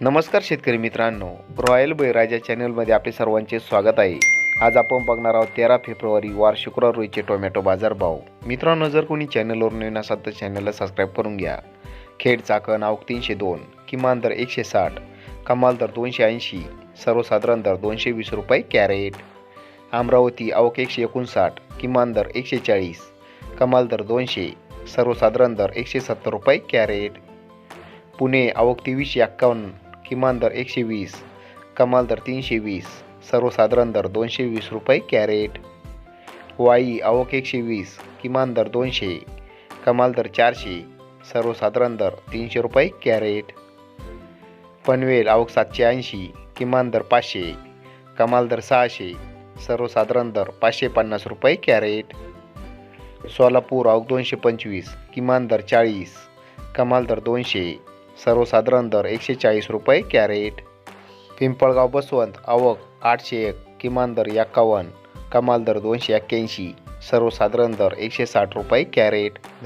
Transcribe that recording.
नमस्कार शेतकरी मित्रांनो रॉयल बळीराजा चॅनलमध्ये आपले सर्वांचे स्वागत आहे. आज आपण बघणार आहोत तेरा फेब्रुवारी वार शुक्रवार रोजीचे टोमॅटो बाजारभाव मित्रांनो जर कोणी चॅनलवर नवीन असाल तर चॅनलला सबस्क्राईब करून घ्या. खेड चाकण आवक तीनशे दोन किमान दर एकशे साठ कमाल दर दोनशे ऐंशी सर्वसाधारण दर दोनशे वीस रुपये कॅरेट. अमरावती आवक एकशे एकोणसाठ किमान दर एकशे चाळीस कमाल दर दोनशे सर्वसाधारण दर एकशे सत्तर रुपये कॅरेट. पुणे आवक तेवीसशे एक्कावन्न किमान दर एकशे वीस कमाल दर तीनशे वीस सर्वसाधारण दर दोनशे वीस रुपये कॅरेट. वाई आवक एकशे वीस किमान दर दोनशे कमाल दर चारशे सर्वसाधारण दर तीनशे रुपये कॅरेट. पनवेल आवक सातशे ऐंशी किमान दर पाचशे कमाल दर सहाशे सर्वसाधारण दर पाचशे पन्नास रुपये कॅरेट. सोलापूर आवक दोनशे पंचवीस किमान दर चाळीस कमाल दर दोनशे सर्वसाधारण दर एकशे चाळीस रुपये कॅरेट. पिंपळगाव बसवंत आवक आठशे एक किमान दर एक्कावन्न कमाल दर दोनशे एक्क्याऐंशी सर्वसाधारण दर एकशे साठ रुपये कॅरेट.